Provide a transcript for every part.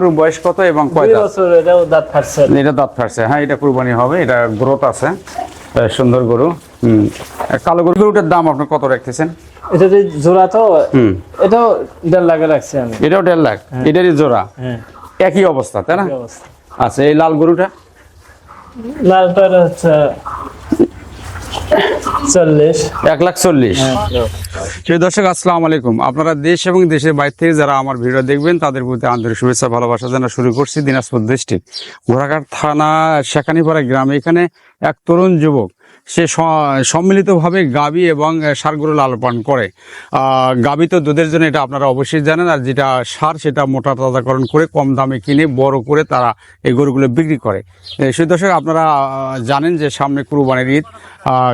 গরুর বয়স কত এবং কয় বছর এটাও দাঁত ফাটছে। এটা দাঁত ফাটছে। হ্যাঁ এটা কুরবানি হবে এটা গ্রোথ আছে সুন্দর গরু। হুম কালো গরু। গরুটার দাম আপনি কত রাখতেছেন? এটা যে জোড়া তো এটাও দেড় লাখে রাখছি আমি। এটাও দেড় লাখ? এটারই জোড়া? হ্যাঁ। একই অবস্থা তাই না? আচ্ছা এই লাল গরুটা? লালটা হচ্ছে এক লাখ চল্লিশ। হ্যাঁ। দর্শক আসসালামু আলাইকুম। আপনারা দেশ এবং দেশের বাইরে থেকে যারা আমার ভিডিও দেখবেন তাদের প্রতি আন্তরিক শুভেচ্ছা ভালোবাসা জানা শুরু করছি দিনাজপুর ডিস্ট্রিক্ট। ঘোড়াঘাট থানা শেখানিপাড়া গ্রামে এখানে এক তরুণ যুবক সে সম্মিলিতভাবে গাবি এবং ষাঁড়গুলো লালন করে। গাবি তো দুধের জন্য এটা আপনারা অবশ্যই জানেন, আর যেটা সার সেটা মোটা তাজাকরণ করে কম দামে কিনে বড় করে তারা এই গরুগুলো বিক্রি করে। সেই দর্শক, আপনারা জানেন যে সামনে কুরবানির ঈদ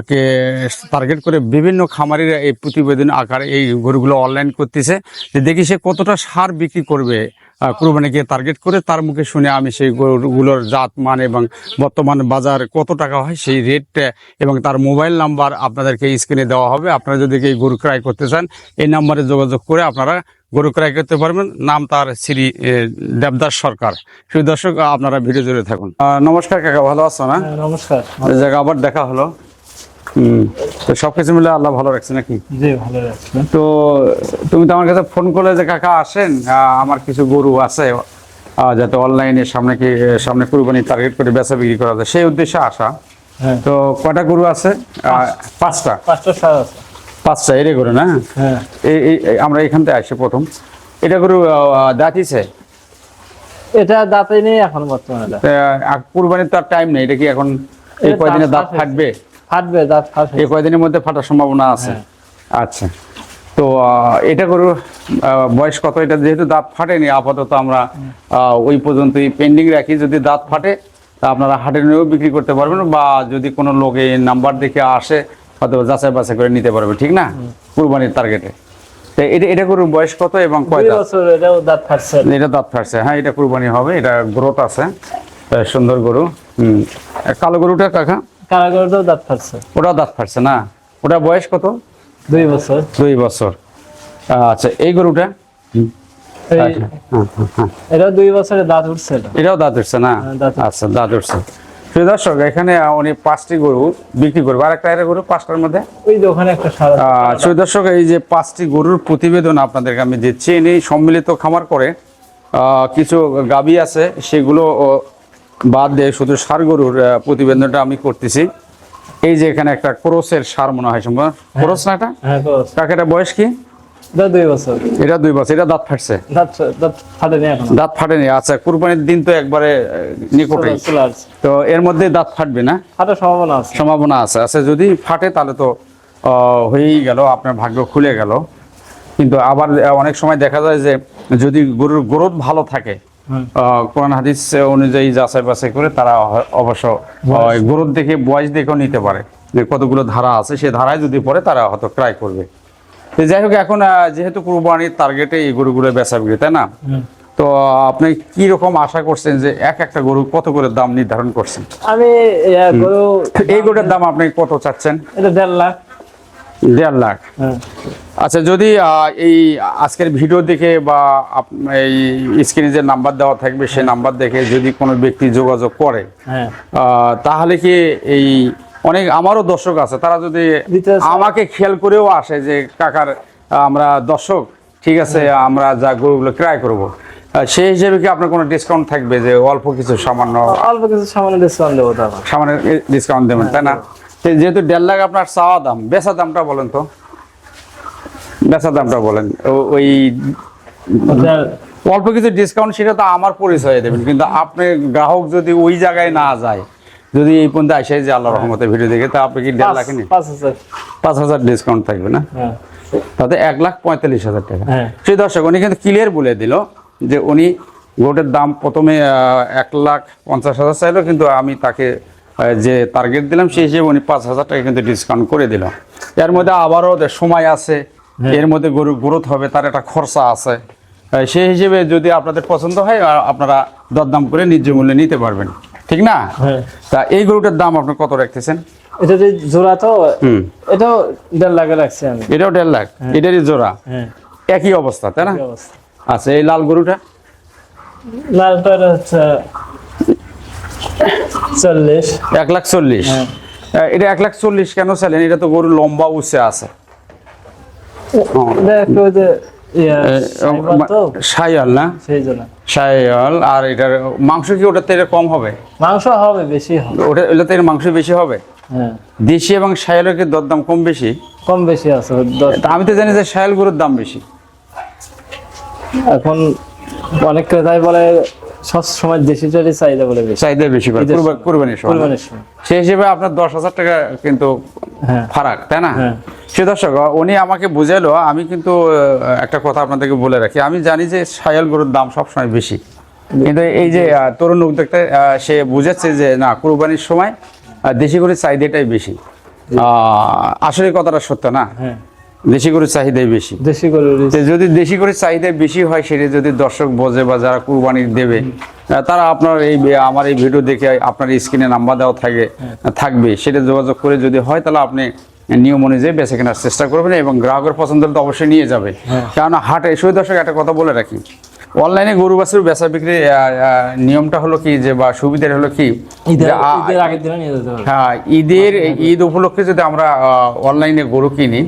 কে টার্গেট করে বিভিন্ন খামারের এই প্রতিবেদন আকারে এই গরুগুলো অনলাইন করতেছে। যে দেখি সে কতটা সার বিক্রি করবে। কুরবানিকে টার্গেট করে তার মুখে শুনে আমি সেই গরুগুলোর জাত মান এবং বর্তমান বাজার কত টাকা হয় সেই রেট এবং তার মোবাইল নাম্বার আপনাদেরকে স্ক্রিনে দেওয়া হবে। আপনারা যদি এই গরু ক্রয় করতে চান এই নাম্বারে যোগাযোগ করে আপনারা গরু ক্রয় করতে পারবেন। নাম তার শ্রী দেবদাস সরকার। সেই দর্শক আপনারা ভিডিও জুড়ে থাকুন। নমস্কার কাকা ভালো আছো না? হ্যাঁ, নমস্কার। জায়গা আবার দেখা হলো। তো সবকিছু মিলে আল্লাহ ভালো রাখছে নাকি? জি ভালো রাখছি। তো তুমি তো আমার কাছে ফোন করলে যে কাকা আসেন। আমার কিছু গরু আছে। যাতে অনলাইনে সামনে কি সামনে কুরবানি টার্গেট করে বেচা বিক্রি করা যায়। সেই উদ্দেশ্যে আসা। হ্যাঁ। তো কয়টা গরু আছে? পাঁচটা? পাঁচটা সার আছে। পাঁচটা এরে গরু না? হ্যাঁ। এই আমরা এখান থেকে আসি প্রথম। এটা গরু দাঁতিছে এটা দাঁতে নেই এখন বর্তমানে। কুরবানির তো আর টাইম নেই। এটা কি এখন এই কয়দিনে দাঁত দাঁত ফাটবে। দাঁত ফাটবে এই কয়দিনের মধ্যে ফাটার সম্ভাবনা আছে। আচ্ছা। তো এটা গরুর বয়স কত? এটা যেহেতু দাঁত ফাটেনি আপাতত আমরা ওই পর্যন্তই পেন্ডিং রাখি। যদি দাঁত ফাটে তা আপনারা হাটে নিয়েও বিক্রি করতে পারবেন বা যদি কোনো লোক এই নাম্বার দেখে আসে হয়তো যাচাই বাছাই করে নিতে পারবে ঠিক না? কুরবানির টার্গেটে এটা এটা গরুর বয়স কত এবং কয় বছর এটাও দাঁত ফাটছে। এটা দাঁত ফাটছে। হ্যাঁ এটা কুরবানি হবে এটা গ্রোথ আছে। সুন্দর গরু। হুম। কালো গরুটা কাকা? কারাগারটাও দাঁত ফাটছে। দাঁত ফাটছে না? ওটা বয়স কত? দুই বছর। দুই বছর। আচ্ছা এই গরুটা? আচ্ছা, হ্যাঁ, হ্যাঁ, হ্যাঁ। এটাও দুই বছরে দাঁত উঠছে এটাও দাঁত উঠছে না। আচ্ছা দাঁত উঠছে। প্রিয় দর্শক এখানে উনি পাঁচটি গরু বিক্রি করবে। আর একটা গরু পাঁচটার মধ্যে? ওই একটা প্রিয় দর্শক এই যে পাঁচটি গরুর প্রতিবেদন আপনাদেরকে আমি দিচ্ছি। ইনি সম্মিলিত খামার করে আহ, কিছু গাবি আছে সেগুলো বাদ দিয়ে শুধু সার গরুর প্রতিবেদনটা আমি করতেছি। এই যে এখানে একটা ক্রোসের সার মনে হয় সম্ভব। ক্রোস না এটা? হ্যাঁ কাকেটা বয়স কি? দুই বছর। এটা দুই বছর এটা দাঁত ফাটছে? দাঁত ফাটেনি আচ্ছা কুরবানির দিন তো একবারে তো এর মধ্যে দাঁত ফাটবে না? ফাটার সম্ভাবনা আছে। সম্ভাবনা আছে। আচ্ছা যদি ফাটে তাহলে তো আহ, হয়েই গেল আপনার ভাগ্য খুলে গেল। কিন্তু আবার অনেক সময় দেখা যায় যে যদি গরুর গ্রোথ ভালো থাকে কোরআন হাদিস অনুযায়ী যাচাই বাছাই করে তারা অবশ্য গ্রোথ দেখে বয়স দেখেও নিতে পারে। যে কতগুলো ধারা আছে সেই ধারায় যদি পড়ে তারা হয়তো ক্রয় করবে। তো যাই হোক এখন যেহেতু কুরবানির টার্গেটে এই গরুগুলো বেচা বিক্রি তাই না? তো আপনি কি রকম আশা করছেন যে এক একটা গরু কত করে দাম নির্ধারণ করছেন? আমি গরু এই গরুটার দাম আপনি কত চাচ্ছেন? এটা দেড় লাখ। দেড় লাখ। হ্যাঁ। আচ্ছা যদি এই আজকের ভিডিও দেখে বা এই স্ক্রিনে যে নাম্বার দেওয়া থাকবে সেই নাম্বার দেখে যদি কোনো ব্যক্তি যোগাযোগ করে হ্যাঁ। তাহলে কি এই অনেক আমারও দর্শক আছে তারা যদি আমাকে খেয়াল করেও আসে যে কাকার আমরা দর্শক ঠিক আছে আমরা যা গরুগুলো ক্রয় করব। সেই হিসেবে কি আপনার কোনো ডিসকাউন্ট থাকবে যে অল্প কিছু সামান্য অল্প কিছু সামান্য ডিসকাউন্ট দেবো সামান্য ডিসকাউন্ট দেবেন তাই না? যেহেতু দেড় লাখ আপনার চাওয়া দাম বেচা দামটা বলেন তো। বেচা দামটা বলেন। ওই অল্প কিছু ডিসকাউন্ট সেটা তো আমার পরিচয় দেবেন কিন্তু আপনি গ্রাহক যদি ওই জায়গায় না যায় যদি এই পর্যন্ত আসে যে আল্লাহ রহমতের ভিডিও দেখে তা আপনি কি দেড় লাখ পাঁচ হাজার। ডিসকাউন্ট থাকবে না? হ্যাঁ। তাতে এক লাখ পঁয়তাল্লিশ হাজার টাকা। হ্যাঁ। সেই দর্শক উনি কিন্তু ক্লিয়ার বলে দিল যে উনি গোটের দাম প্রথমে এক লাখ পঞ্চাশ হাজার চাইলো কিন্তু আমি তাকে যে টার্গেট দিলাম সেই হিসেবে উনি পাঁচ হাজার টাকা কিন্তু ডিসকাউন্ট করে দিল। এর মধ্যে আবারও সময় আছে এর মধ্যে গরু গ্রোথ হবে তার একটা খরচা আছে। সেই হিসেবে যদি আপনাদের পছন্দ হয় আপনারা দরদাম করে ন্যায্য মূল্যে নিতে পারবেন। ঠিক না? হ্যাঁ। তা এই গরুটার দাম আপনি কত রাখতেছেন? এটা যে জোড়া তো হুম। এটাও দেড় লাখে রাখছি আমি। এটাও দেড় লাখ? এটারই জোড়া? হ্যাঁ। একই অবস্থা তাই না? আচ্ছা এই লাল গরুটা? লালটা হচ্ছে চল্লিশ। এক লাখ চল্লিশ। হ্যাঁ। এটা এক লাখ চল্লিশ কেন চাইলেন? এটা তো গরু লম্বা আছে। দেখো যে সাইবার তো? সাইয়াল না? আর এটার মাংস কি ওটাতে এটা কম হবে? মাংস হবে বেশি হবে। ওটা ওটাতে এর মাংস বেশি হবে? হ্যাঁ। দেশি এবং সায়ালের কি দরদাম কম বেশি? কম বেশি আছে আমি তো জানি যে সায়াল গরুর দাম বেশি। এখন অনেক ক্রেতাই বলে সব সময় দেশি চালি চাহিদা বলে বেশি। চাহিদা বেশি সময়। কোরবানির সময়। সেই হিসেবে আপনার দশ হাজার টাকা কিন্তু হ্যাঁ। ফারাক তাই না? হ্যাঁ। সে দর্শক উনি আমাকে বুঝালো আমি কিন্তু একটা কথা আপনাদেরকে বলে রাখি। আমি জানি যে সায়াল গরুর দাম সবসময় বেশি। কিন্তু এই যে তরুণ উদ্যোক্তা সে বুঝাচ্ছে যে না কুরবানির সময় দেশি গরুর চাহিদাটাই বেশি। আহ, আসলে কথাটা সত্য না। হ্যাঁ। দেশি গরুর চাহিদাই বেশি। দেশি গরুর যদি দেশি গরুর চাহিদা বেশি হয় সেটা যদি দর্শক বোঝে বা যারা কুরবানি দেবে তারা আপনার এই আমার এই ভিডিও দেখে আপনার স্ক্রিনে নাম্বার দেওয়া থাকে থাকবে। সেটা যোগাযোগ করে যদি হয় তাহলে আপনি নিয়ম অনুযায়ী বেছে কেনার চেষ্টা করবেন এবং গ্রাহকের পছন্দ তো অবশ্যই নিয়ে যাবে। কেননা হাটে শুধু দর্শক একটা কথা বলে রাখি। অনলাইনে গরু বাছুর বেচা বিক্রি আহ, আহ, নিয়মটা হলো কি যে বা সুবিধার হলো কি? হ্যাঁ ঈদের ঈদ উপলক্ষে যদি আমরা অনলাইনে গরু কিনি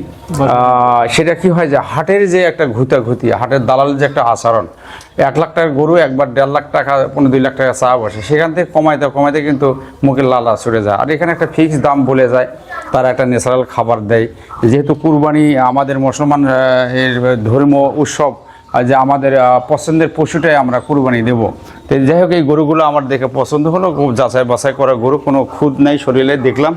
সেটা কি হয় যে হাটের যে একটা ঘুতাঘুতি হাটের দালালের যে একটা আচরণ এক লাখ টাকা গরু একবার দেড় লাখ টাকা পনেরো দুই লাখ টাকা চা বসে সেখান থেকে কমাইতে কমাইতে কিন্তু মুখের লালা ছড়ে যায়। আর এখানে একটা ফিক্স দাম বলে যায় তারা একটা ন্যাচারাল খাবার দেয়। যেহেতু কুরবানি আমাদের মুসলমান এর ধর্ম উৎসব যে আমাদের পছন্দের পশুটাই আমরা কুরবানি দেব। তো যাই হোক এই গরুগুলো আমার দেখে পছন্দ হলো খুব যাচাই বাছাই করা গরু কোনো খুদ নাই শরীরে দেখলাম।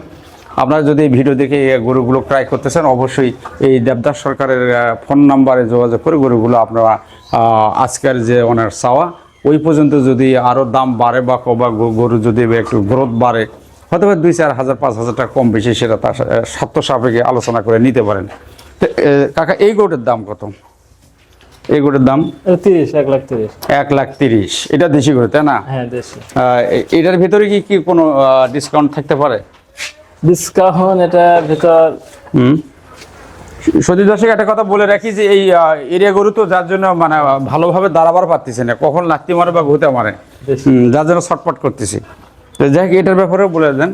আপনারা যদি ভিডিও দেখে এই গরুগুলো ট্রাই করতে চান অবশ্যই এই দেবদাস সরকারের ফোন নাম্বারে যোগাযোগ করে গরুগুলো আপনারা আজকের যে ওনার চাওয়া ওই পর্যন্ত যদি আরও দাম বাড়ে বা কবা গরু যদি একটু গ্রোথ বাড়ে হয়তো বা দুই চার হাজার পাঁচ হাজার টাকা কম বেশি সেটা তার স্বার্থ সাপেক্ষে আলোচনা করে নিতে পারেন। তো, কাকা এই গরুটার দাম কত? এই গরুটার দাম তিরিশ এক লাখ তিরিশ। এক লাখ তিরিশ। এটা দেশি গরু তাই না? হ্যাঁ দেশি। এটার ভিতরে কি কি কোনো ডিসকাউন্ট থাকতে পারে? ডিসকাউন্ট এটা ভিতর হুম? সত্যি দর্শক একটা কথা বলে রাখি যে এই এরিয়া গরু তো যার জন্য মানে ভালোভাবে দাঁড়াবার পারতেছে না। কখন লাত্তি মারে বা ঘুতে মারে। যার জন্য ছটপট করতেছি। তো যাই হোক এটার ব্যাপারেও বলে দেন।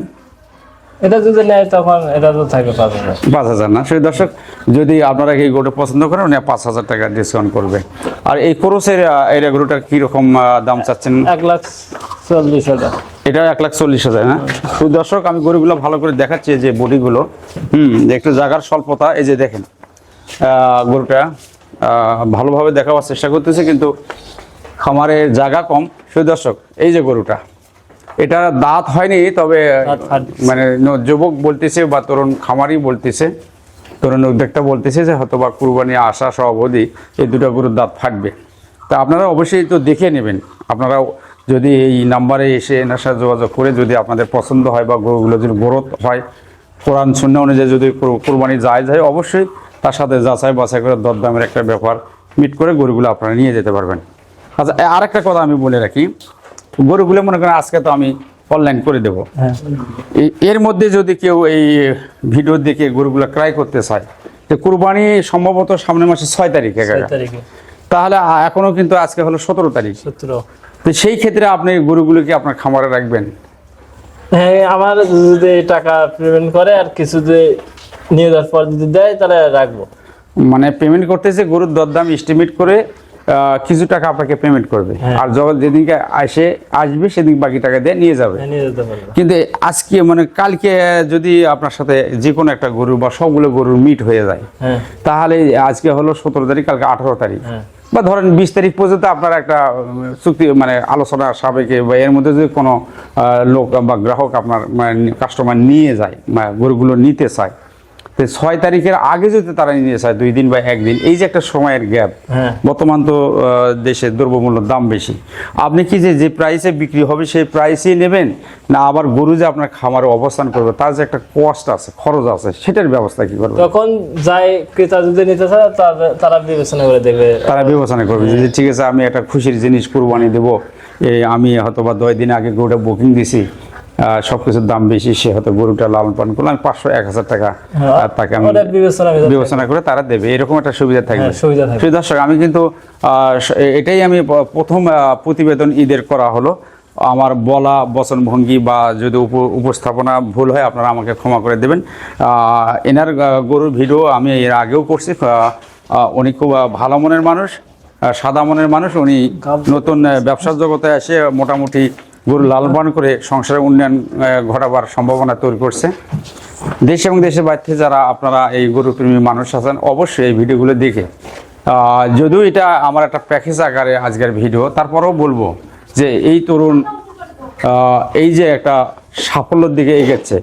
এটা যদি নেয় তখন এটা তো থাকবে পাঁচ হাজার। পাঁচ হাজার না? সেই দর্শক যদি আপনারা এই গরুটা পছন্দ করেন উনি পাঁচ হাজার টাকা ডিসকাউন্ট করবে। আর এই ক্রোসের এরিয়া গরুটা কীরকম দাম চাচ্ছেন? এক লাখ চল্লিশ হাজার। এটা এক লাখ চল্লিশ হাজার হ্যাঁ? তো দর্শক আমি গরুগুলো ভালো করে দেখাচ্ছি এই যে বডিগুলো। হুম একটু জায়গার স্বল্পতা এই যে দেখেন গরুটা ভালোভাবে দেখাবার চেষ্টা করতেছে কিন্তু খামারের জায়গা কম। শুধু দর্শক এই যে গরুটা এটা দাঁত হয়নি তবে মানে যুবক বলতেছে বা তরুণ খামারি বলতেছে তরুণ উদ্যোক্তা বলতেছে যে হয়তো বা কুরবানি আসা সহ অবধি এই দুটো গরুর দাঁত ফাটবে। তা আপনারা অবশ্যই তো দেখে নেবেন। আপনারা যদি এই নাম্বারে এসে এনার সাথে যোগাযোগ করে যদি আপনাদের পছন্দ হয় বা গরুগুলো যদি গ্রোথ হয় কোরআন শূন্য অনুযায়ী যদি কুর- কুরবানি যায় যায় অবশ্যই তার সাথে যাচাই বাছাই করে দরদামের একটা ব্যাপার মিট করে গরুগুলো আপনারা নিয়ে যেতে পারবেন। আচ্ছা আর একটা কথা আমি বলে রাখি। গরুগুলো মনে করেন আজকে তো আমি অনলাইন করে দেবো। হ্যাঁ। এর মধ্যে যদি কেউ এই ভিডিও দেখে গরুগুলো ক্রাই করতে চায় তো কুরবানি সম্ভবত সামনের মাসে ছয় তারিখে। তাহলে এখনও কিন্তু আজকে হলো সতেরো তারিখ। তো সেই ক্ষেত্রে আপনি গরুগুলোকে আপনার খামারে রাখবেন? হ্যাঁ আমার যদি টাকা পেমেন্ট করে আর কিছু যদি নিয়ে যাওয়ার পর যদি দেয় তাহলে রাখব। মানে পেমেন্ট করতেছে গরুর দরদাম এস্টিমেট করে কিছু টাকা আপনাকে পেমেন্ট করবে। হ্যাঁ। আর যখন যেদিনকে আসে আসবে সেদিন বাকি টাকা দিয়ে নিয়ে যাবে। হ্যাঁ, কিন্তু আজকে মানে কালকে যদি আপনার সাথে যে কোনো একটা গরু বা সবগুলো গরুর মিট হয়ে যায় হ্যাঁ। তাহলে আজকে হলো সতেরো তারিখ কালকে আঠারো তারিখ। বা ধরেন বিশ তারিখ পর্যন্ত আপনার একটা চুক্তি মানে আলোচনা সাবেকে বা এর মধ্যে যদি কোনো লোক বা গ্রাহক আপনার কাস্টমার নিয়ে যায় বা গরুগুলো নিতে চায় তো ছয় তারিখের আগে যদি তারা নিয়ে চায় দুই দিন বা একদিন এই যে একটা সময়ের গ্যাপ হ্যাঁ। বর্তমান তো দেশে দ্রব্যমূল্যের দাম বেশি। আপনি কি যে যে প্রাইসে বিক্রি হবে সেই প্রাইসেই নেবেন? না আবার গরু যে আপনার খামারে অবস্থান করবে তার যে একটা কস্ট আছে খরচ আছে সেটার ব্যবস্থা কি করবে তখন যাই ক্রেতা যদি নিতে চায় তারা বিবেচনা করে দেখবে। তারা বিবেচনা করবে যে ঠিক আছে আমি একটা খুশির জিনিস কুরবানি দেব এই আমি হয়তো বা দশ দিন আগে গরুটা বুকিং দিছি আহ, সবকিছুর দাম বেশি সে হয়তো গরুটা লালন পালন করল। আমি পাঁচশো এক হাজার টাকা হ্যাঁ, তাকে আমি বিবেচনা করে তারা দেবে। এরকম একটা সুবিধা থাকবে। হ্যাঁ, সুবিধা দর্শক আমি কিন্তু এটাই আমি প্রথম প্রতিবেদন ঈদের করা হলো। আমার বলা বচন ভঙ্গি বা যদি উপ- উপস্থাপনা ভুল হয় আপনারা আমাকে ক্ষমা করে দেবেন। আহ, এনার গরুর ভিডিও আমি এর আগেও করছি। উনি খুব ভালো মনের মানুষ সাদা মনের মানুষ। উনি নতুন ব্যবসার জগতে এসে মোটামুটি গরু লালন পালন করে সংসারের উন্নয়ন ঘটাবার সম্ভাবনা তৈরি করছে। দেশ এবং দেশের বাইরে যারা আপনারা এই গরু প্রেমী মানুষ আছেন অবশ্যই এই ভিডিওগুলো দেখে। যদিও এটা আমার একটা প্যাকেজ আকারে আজকের ভিডিও তারপরেও বলব যে এই তরুণ এই যে একটা সাফল্যের দিকে এগেছে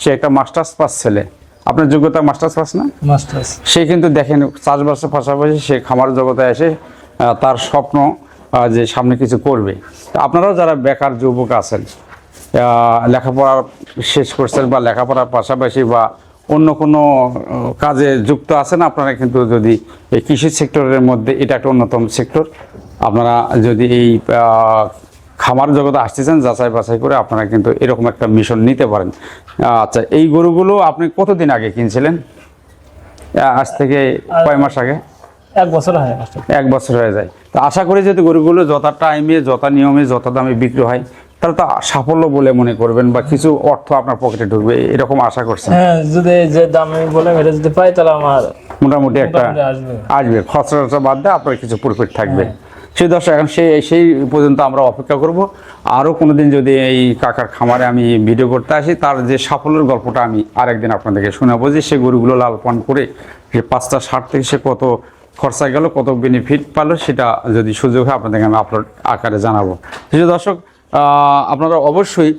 সে একটা মাস্টার্স পাস ছেলে। আপনার যোগ্যতা মাস্টার্স পাস না? মাস্টার্স। সে কিন্তু দেখেন চাষবাসের পাশাপাশি সে খামার জগতে এসে তার স্বপ্ন যে সামনে কিছু করবে। আপনারাও যারা বেকার যুবক আছেন লেখাপড়া শেষ করছেন বা লেখাপড়ার পাশাপাশি বা অন্য কোনো কাজে যুক্ত আছেন, আপনারা কিন্তু যদি এই কৃষি সেক্টরের মধ্যে এটা একটা অন্যতম সেক্টর। আপনারা যদি এই খামার জগতে আসতেছেন যাচাই বাছাই করে আপনারা কিন্তু এরকম একটা মিশন নিতে পারেন। আচ্ছা এই গরুগুলো আপনি কতদিন আগে কিনছিলেন? আজ থেকে কয় মাস আগে? এক বছর হয় এক বছর হয়ে যায়। তো আশা করি যদি গরুগুলো যথা টাইমে যথা নিয়মে যথা দামে বিক্রি হয় তাহলে তো সাফল্য বলে মনে করবেন বা কিছু অর্থ আপনার পকেটে ঢুকবে এরকম আশা করছেন হ্যাঁ যদি যে দাম বললাম এটা যদি পাই তাহলে আমার মোটামুটি একটা আসবে। আসবে। খরচা বাদ দিয়ে আপনার কিছু প্রফিট থাকবে। সেই দর্শক এখন সেই সেই পর্যন্ত আমরা অপেক্ষা করব। আরও কোনোদিন যদি এই কাকার খামারে আমি ভিডিও করতে আসি তার যে সাফল্যের গল্পটা আমি আরেকদিন আপনাদেরকে শোনাবো যে সে গরুগুলো লাল পান করে যে পাঁচটা ষাট থেকে সে কত খরচা গেল, কত বেনিফিট পালো সেটা যদি সুযোগ হয় আপনাদেরকে আমি আপলোড আকারে জানাব। সেই দর্শক আপনারা অবশ্যই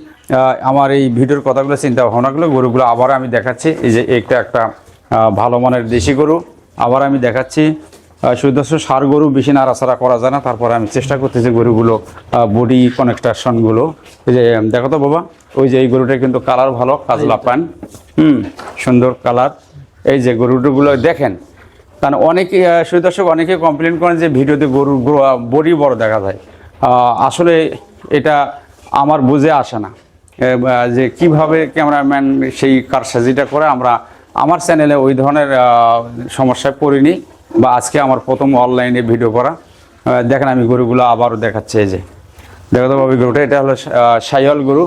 আমার এই ভিডিওর কথাগুলো চিন্তা ভাবনাগুলো গরুগুলো আবার আমি দেখাচ্ছি। এই যে একটা একটা ভালো মানের দেশি গরু। আবার আমি দেখাচ্ছি সুদর্শ সার গরু বেশি নাড়াচাড়া করা যায় না। তারপরে আমি চেষ্টা করতেছি গরুগুলো বডি কনেকট্রাকশনগুলো এই যে, দেখো তো বাবা, ওই যে এই গরুটা কিন্তু কালার ভালো, কাজলা পান। হুম, সুন্দর কালার এই যে গরুগুলো দেখেন কারণ অনেকে সুদর্শক অনেকে কমপ্লেন করেন যে ভিডিওতে গরুর বডি বড় দেখা যায়। আসলে এটা আমার বুঝে আসে না। যে কীভাবে ক্যামেরাম্যান সেই কারসাজিটা করে, আমরা আমার চ্যানেলে ওই ধরনের সমস্যায় পড়িনি বা আজকে আমার প্রথম অনলাইনে ভিডিও করা। দেখেন আমি গরুগুলো আবারও দেখাচ্ছি এই যে। দেখো তো বাবু গরুটা, এটা হলো সাইয়াল গরু।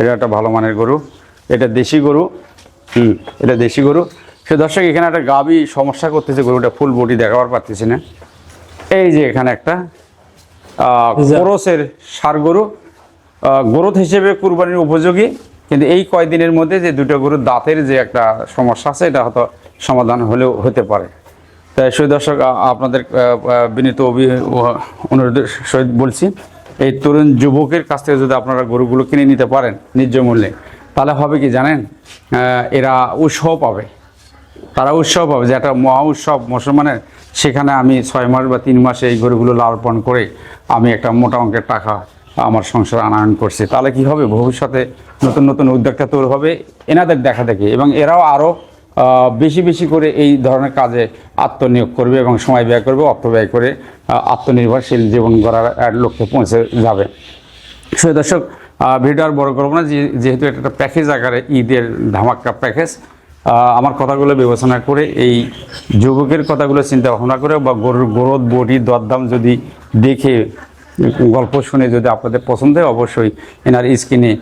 এটা একটা ভালো মানের গরু। এটা দেশি গরু। হুম, এটা দেশি গরু। সে দর্শক এখানে একটা গাবি সমস্যা করতেছে গরুটা ফুল বডি দেখাবার পারতেছি না। এই যে এখানে একটা যা- সার গরু গ্রোথ হিসেবে কুরবানির উপযোগী কিন্তু এই কয়দিনের মধ্যে যে দুটো গরুর দাঁতের যে একটা সমস্যা আছে এটা হয়তো সমাধান হলেও হতে পারে। তাই সেই দর্শক আপনাদের বিনীত অভি- অনুরোধের সহিত বলছি এই তরুণ যুবকের কাছ থেকে যদি আপনারা গরুগুলো কিনে নিতে পারেন ন্যায্য মূল্যে তাহলে হবে কি জানেন? এরা উৎসাহ পাবে। তারা উৎসব হবে যে একটা মহা উৎসব। মুসলমানের সেখানে আমি ছয় মাস বা তিন মাসে এই গরুগুলো লালন পালন করে আমি একটা মোটা অঙ্কের টাকা আমার সংসার আনায়ন করছি। তাহলে কি হবে? ভবিষ্যতে নতুন নতুন উদ্যোক্তা তৈরি হবে এনাদের দেখা দেখি এবং এরাও আরও বেশি বেশি করে এই ধরনের কাজে আত্মনিয়োগ করবে এবং সময় ব্যয় করবে অর্থ ব্যয় করে আত্মনির্ভরশীল জীবন গড়ার লক্ষ্যে পৌঁছে যাবে। সে দর্শক আহ, ভিডিও আর বড় করব না যেহেতু এটা একটা প্যাকেজ আকারে ঈদের ধামাক্কা প্যাকেজ আমার কথাগুলো বিবেচনা করে এই যুবকের কথাগুলো চিন্তা ভাবনা করে বা গরুর গ্রোথ বডি, দরদাম যদি দেখে, গল্প শুনে যদি আপনাদের পছন্দ হয়, অবশ্যই এনার স্ক্রিনে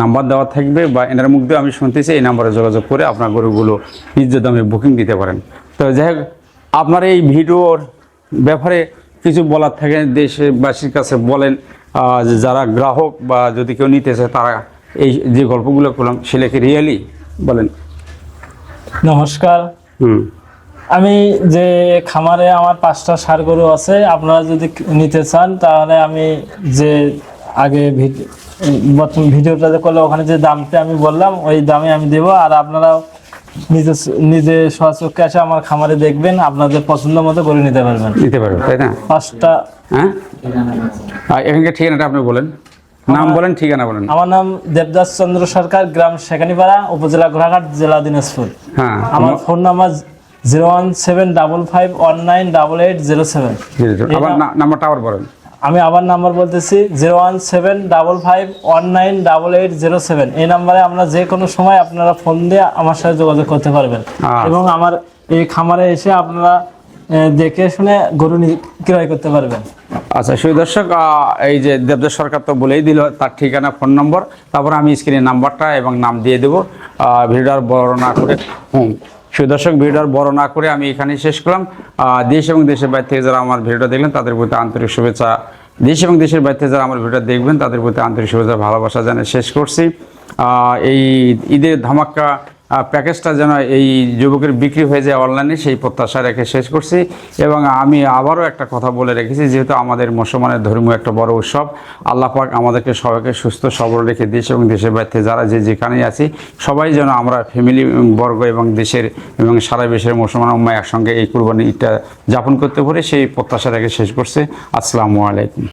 নাম্বার দেওয়া থাকবে বা এনার মুখ দিয়ে আমি শুনতেছি, এই নাম্বারে যোগাযোগ করে আপনার গরুগুলো নিজ দামে বুকিং দিতে পারেন। তো যাই হোক, আপনার এই ভিডিওর ব্যাপারে কিছু বলার থাকে, দেশবাসীর কাছে বলেন যারা গ্রাহক বা যদি কেউ নিতে চায়, তারা এই যে গল্পগুলো করলাম, সেটাকে রিয়েলি বলেন নমস্কার। আমি যে খামারে আমার পাঁচটা সার গরু আছে আপনারা যদি নিতে চান তাহলে আমি যে আগে বর্তমান ভিডিওটা করলে ওখানে যে দামটা আমি বললাম ওই দামে আমি দেবো। আর আপনারাও নিজে নিজে সচক্ষে এসে আমার খামারে দেখবেন আপনাদের পছন্দ মতো গরু নিতে পারবেন। নিতে পারবেন তাই না? পাঁচটা হ্যাঁ? এখানকার ঠিকানাটা আপনি বলেন। নাম বলেন ঠিকানা বলেন। আমার নাম দেবদাস চন্দ্র সরকার গ্রাম শেখানিপাড়া উপজেলা ঘোড়াঘাট জেলা দিনাজপুর। হ্যাঁ আমার phone number zero one seven double five one nine double eight zero seven. আবার নাম্বারটা আবার বলেন। আমি আবার নাম্বার বলতেছি zero one seven double five one nine double eight zero seven. এই নাম্বারে আমরা যে কোনো সময় আপনারা ফোন দিয়ে আমার সাথে যোগাযোগ করতে পারবেন। আচ্ছা। এবং আমার এই খামারে এসে আপনারা দেখে শুনে গরু ক্রয় করতে পারবেন। আচ্ছা সুই দর্শক এই যে দেবদাস সরকার তো বলেই দিল, তার ঠিকানা, ফোন নম্বর। তারপর আমি স্ক্রিনে নাম্বারটা এবং নাম দিয়ে দেবো। ভিডিওর বড় না করে হুম সুই দর্শক ভিডিওর বড় না করে আমি এখানেই শেষ করলাম। দেশ এবং দেশের বাইরে থেকে যারা আমার ভিডিওটা দেখলেন, তাদের প্রতি আন্তরিক শুভেচ্ছা। দেশ এবং দেশের বাইরে থেকে যারা আমার ভিডিও দেখবেন, তাদের প্রতি আন্তরিক শুভেচ্ছা, ভালোবাসা জানিয়ে শেষ করছি। এই ঈদের ধামাক্কা প্যাকেজটা যেন এই যুবকের বিক্রি হয়ে যায় অনলাইনে, সেই প্রত্যাশা রেখে শেষ করছি। এবং আমি আবারও একটা কথা বলে রেখেছি, যেহেতু আমাদের মুসলমানের ধর্মীয় একটা বড় উৎসব, আল্লাহ পাক আমাদেরকে সবাইকে সুস্থ, সবল রেখে দেশ এবং দেশের থেকে যারা যে যেখানেই আছি, সবাই যেন আমরা ফ্যামিলি বর্গ এবং দেশের এবং সারা দেশের মুসলমান উম্মা একসঙ্গে এই কুরবানি ঈদটা যাপন করতে পারি, সেই প্রত্যাশা রেখে শেষ করছে। আসসালামু আলাইকুম।